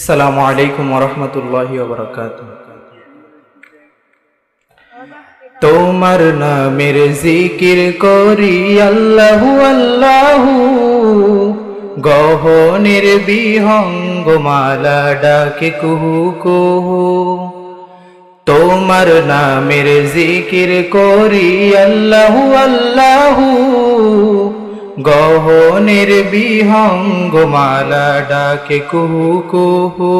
আসসালামু আলাইকুম ওরহমতুল্লাহি ওবরাকাত তোমার নামের জিকির করি আল্লাহু আল্লাহু, গহনের বিহঙ্গ মালা ডাকে কুহু কুহু। তোমার নামের জিকির করি আল্লাহু আল্লাহু গহনের বিহঙ্গ মালা ডাকে কুহু কুহু।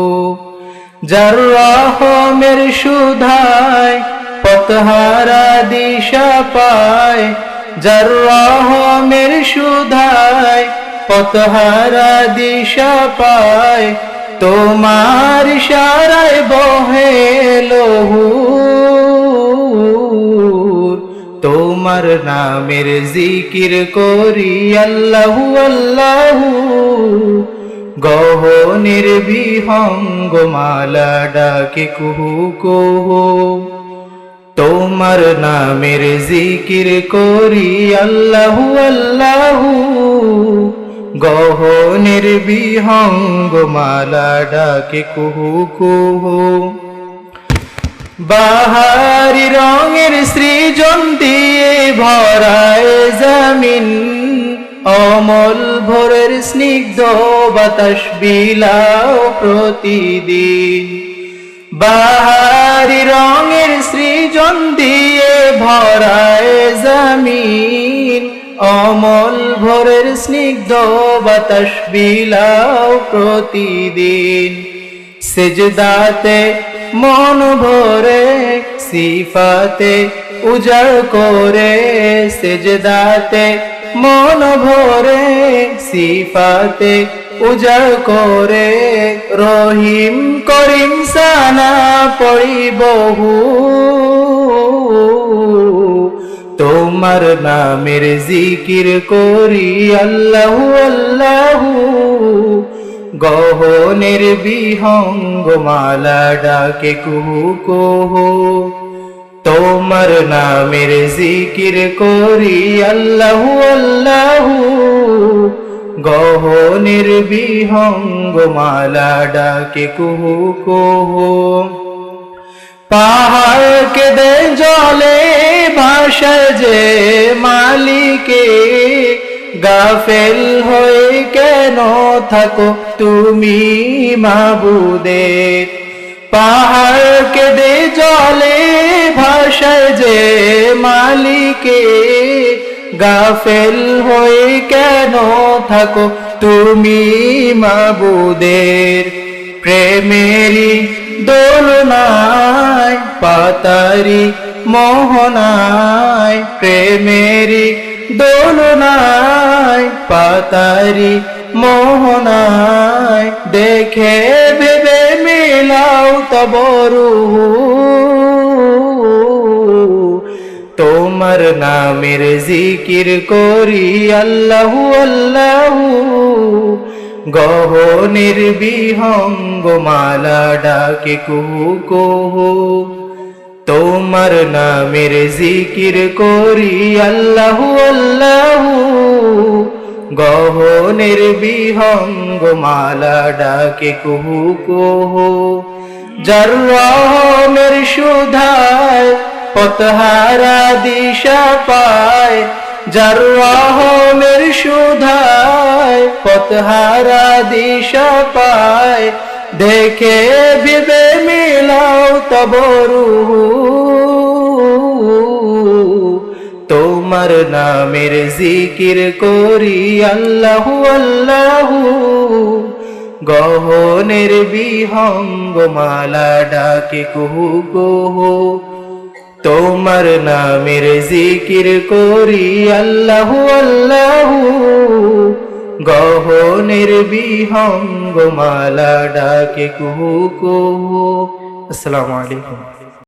যার রহমের সুধায় পথহারা দিশা পায়, যার রহমের সুধায় পথহারা দিশা পায়, তোমার সারায় বহে লহু। তোমার নামের জিকির করি, আল্লাহু আল্লাহু। গহনের বিহঙ্গ মালা ডাকে কুহু কুহু। তোমার নামের জিকির করি, আল্লাহু আল্লাহু। গহনের বিহঙ্গ মালা ডাকে কুহু কুহু। বাহারি রঙের সৃজন দিয়ে ভরায় জামিন, অমল ভোরের স্নিগ্ধ বাতাস বিলাও প্রতিদিন। বাহারি রঙের সৃজন দিয়ে ভরায় জামিন, অমল ভোরের স্নিগ্ধ বাতাস বিলাও প্রতিদিন। সেজদাতে মন ভরে সিফাতে উজাড় করে সেজদাতে। মন ভরে সিফাতে উজাড় করে রহিম করিম সানা পড়ি বহু তোমার নামের জিকির করি আল্লাহু আল্লাহু। গহনের বিহঙ্গ মালা ডাকে কুহু কুহু। তোমার নামের জিকির করি আল্লাহু আল্লাহু। গহনের বিহঙ্গ মালা ডাকে কুহু কুহু। পাহাড় কেঁদে জলে ভাষা যে মালিকে। গাফেল হয়ে কেন থাকো তুমি মাবুদে? পাহাড় কেঁদে জলে ভাষায় যে মালিকে। গাফেল হয়ে কেন থাকো তুমি মাবুদের? প্রেমেরি দোলনায় পাতারি মোহনায় প্রেমেরি দোলনায় পাতারি মোহনায় দেখে ভেবে মিলাও তবরু তোমার নামের জিকির করি আল্লাহু আল্লাহু। গহনের বিহঙ্গ মালা ডাকে কুহু কুহু। তোমার নামের জিকির করি আল্লাহু আল্লাহু। গহনের বিহঙ্গ মালা ডাকে কুহু কুহু। যার রহমের সুধায় পথহারা দিশা পায়। যার রহমের সুধায় পথহারা দিশা পায়। দেখে বিবে মিলাও তবরু তোমার নামের জিকির করি আল্লাহু আল্লাহু। গহনের বিহঙ্গ মালা ডাকে কুহু কুহু। তোমার নামের জিকির করি আল্লাহু আল্লাহু। গহনের বিহঙ্গ মালা ডাকে কুহু কুহু আসসালামু আলাইকুম